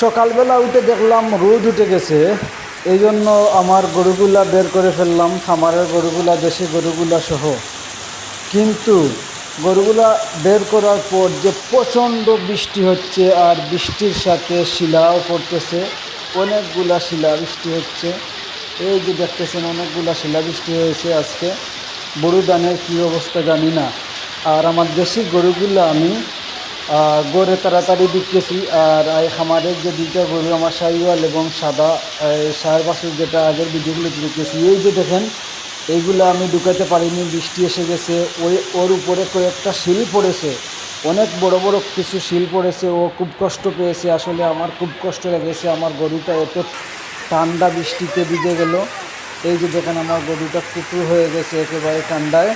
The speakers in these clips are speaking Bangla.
সকালবেলা উঠে দেখলাম রোদ উঠে গেছে। এই জন্য আমার গরুগুলা বের করে ফেললাম, খামারের গরুগুলা, দেশি গরুগুলা সহ। কিন্তু গরুগুলা বের করার পর যে প্রচণ্ড বৃষ্টি হচ্ছে আর বৃষ্টির সাথে শিলাও পড়তেছে, অনেকগুলা শিলা বৃষ্টি হচ্ছে। এই যে দেখতেছেন, অনেকগুলা শিলা বৃষ্টি হয়েছে আজকে। বড়ু ধানের কী অবস্থা জানি না। আর আমার দেশি গরুগুলো আমি গড়ে তাড়াতাড়ি বিকেছি আর এই খামারের যে দুইটা গরু, আমার শাহিওয়াল এবং সাদা সাহের বাসুর যেটা আগের ভিডিওগুলোতে বিকেছি এই যে দেখেন, এইগুলো আমি ঢুকাতে পারিনি, বৃষ্টি এসে গেছে। ওই, ওর উপরে কয়েকটা শিল পড়েছে। অনেক বড় বড় কিছু শিল পড়েছে। ও খুব কষ্ট পেয়েছে। আসলে আমার খুব কষ্ট লেগেছে। আমার গরুটা এত ঠান্ডা বৃষ্টিতে ভিজে গেল। এই যে দেখেন, আমার গরুটা কুকুর হয়ে গেছে একেবারে ঠান্ডায়।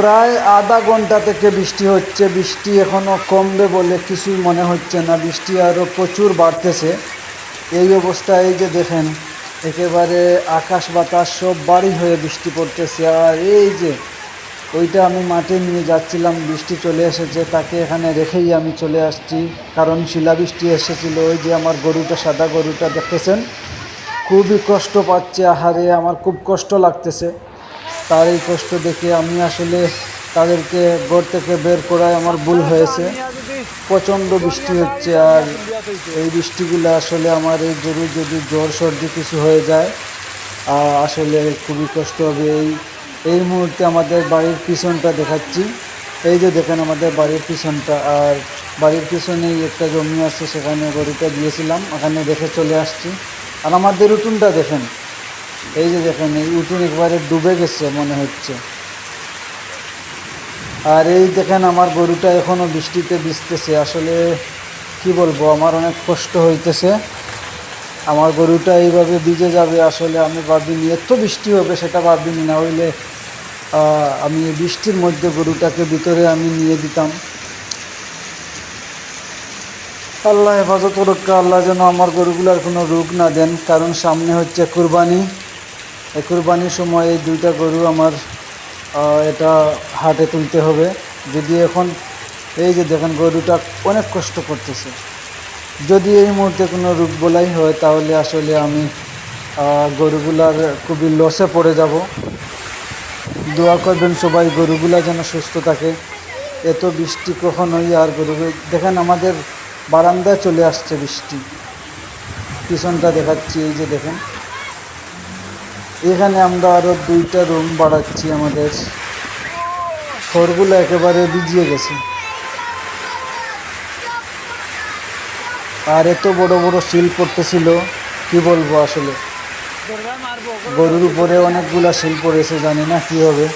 প্রায় আধা ঘণ্টা থেকে বৃষ্টি হচ্ছে। বৃষ্টি এখনও কমবে বলে কিছুই মনে হচ্ছে না। বৃষ্টি আরও প্রচুর বাড়তেছে। এই অবস্থায় এই যে দেখেন, একেবারে আকাশ বাতাস সব বাড়ি হয়ে বৃষ্টি পড়তেছে। আর এই যে ওইটা আমি মাঠে নিয়ে যাচ্ছিলাম, বৃষ্টি চলে এসেছে, তাকে এখানে রেখেই আমি চলে আসছি। কারণ শিলাবৃষ্টি এসেছিল, ওই যে আমার গরুটা, সাদা গরুটা দেখতেছেন? খুবই কষ্ট পাচ্ছে, আহারে, আমার খুব কষ্ট লাগতেছে। তার এই কষ্ট দেখে আমি আসলে তাদেরকে ঘর থেকে বের করায় আমার ভুল হয়েছে। প্রচণ্ড বৃষ্টি হচ্ছে আর এই বৃষ্টিগুলো আসলে আমার এই গরু যদি জ্বর সর্দি কিছু হয়ে যায় আহ, আসলে খুবই কষ্ট হবে। এই এই মুহূর্তে আমাদের বাড়ির পিছনটা দেখাচ্ছি। এই যে দেখেন আমাদের বাড়ির পিছনটা আর বাড়ির পিছনেই একটা জমি আছে সেখানে গরুটা দিয়েছিলাম ওখানে দেখে চলে আসছি। আর আমাদের উঠুনটা দেখেন এই যে দেখেন, এই উঠুন একবারে ডুবে গেছে মনে হচ্ছে। আর এই দেখেন, আমার গরুটা এখনও বৃষ্টিতে ভিজতেছে। আসলে কি বলব, আমার অনেক কষ্ট হইতেছে। আমার গরুটা এইভাবে ভিজে যাবে, আসলে আমি ভাবিনি, এত বৃষ্টি হবে সেটা ভাবিনি, না হইলে আমি বৃষ্টির মধ্যে গরুটাকে ভিতরে আমি নিয়ে দিতাম। আল্লাহ হেফাজত রক্ষা আল্লাহ যেন আমার গরুগুলার কোনো রোগ না দেন, কারণ সামনে হচ্ছে কুরবানি। এই কুরবানির সময় এই দুইটা গরু আমার এটা হাটে তুলতে হবে। যদি এখন এই যে দেখেন গরুটা অনেক কষ্ট করতেছে। যদি এই মুহূর্তে কোনো রোগ বলাই হয়, তাহলে আসলে আমি গরুগুলার খুবই লসে পড়ে যাব। দোয়া করবেন সবাই গরুগুলা যেন সুস্থ থাকে। এত বৃষ্টি কখনোই আর গরু, দেখেন আমাদের বারান্দায় চলে আসছে বৃষ্টি। পিছনটা দেখাচ্ছি, এই যে দেখেন। এখানে আমরা আরও দুইটা রুম বাড়াচ্ছি আমাদের। খড়গুলো একেবারে ভিজিয়ে গেছে। আর এত বড় বড় শিল পড়তেছিল, কি বলব আসলে? গরুর উপরে অনেকগুলা শিল পড়েছে, জানি না কি হবে।